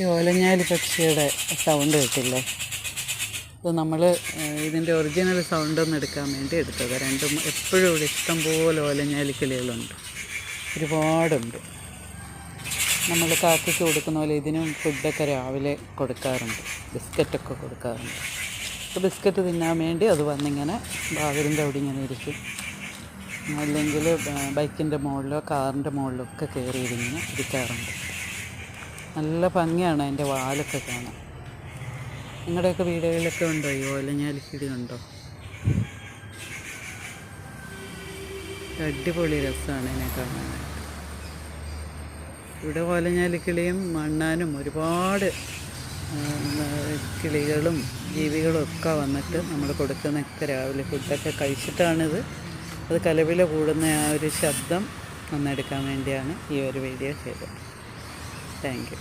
ഈ ഓലഞ്ഞാലി പക്ഷിയുടെ സൗണ്ട് കേട്ടില്ലേ? അപ്പോൾ നമ്മൾ ഇതിന്റെ ഒറിജിനൽ സൗണ്ട് ഒന്ന് എടുക്കാൻ വേണ്ടി എടുത്തത്. രണ്ടും എപ്പോഴും ഇവിടെ ഇഷ്ടംപോലെ ഓലഞ്ഞാലി കിളികളുണ്ട്. ഒരുപാടുണ്ട്. നമ്മൾ കാക്കയ്ക്ക് കൊടുക്കുന്ന പോലെ ഇതിനും ഫുഡൊക്കെ രാവിലെ കൊടുക്കാറുണ്ട്. ബിസ്ക്കറ്റൊക്കെ കൊടുക്കാറുണ്ട്. അപ്പോൾ ബിസ്ക്കറ്റ് തിന്നാൻ വേണ്ടി അത് വന്നിങ്ങനെ ബാതിലിന്റെ അവിടെ ഇങ്ങനെ ഇരിക്കും. അല്ലെങ്കിൽ ബൈക്കിന്റെ മുകളിലോ കാറിന്റെ മുകളിലോ ഒക്കെ കയറി ഇരുന്ന് ഇരിക്കാറുണ്ട്. നല്ല ഭംഗിയാണ് അതിന്റെ വാലൊക്കെ കാണാൻ. നിങ്ങളുടെയൊക്കെ വീടുകളിലൊക്കെ ഉണ്ടോ? ഈ ഓലഞ്ഞാലിക്കിടി ഉണ്ടോ? അടിപൊളി രസമാണ് ഇതിനെ കാണാൻ ഇവിടെ ഓലഞ്ഞാലിക്കിളിയും മണ്ണാനും ഒരുപാട് കിളികളും ജീവികളും ഒക്കെ വന്നിട്ട് നമ്മൾ കൊടുക്കുന്നൊക്കെ രാവിലെ ഫുഡൊക്കെ കഴിച്ചിട്ടാണിത്. അത് കലവില കൂടുന്ന ആ ഒരു ശബ്ദം ഒന്നെടുക്കാൻ വേണ്ടിയാണ് ഈ ഒരു വീഡിയോ ചെയ്തത്. Thank you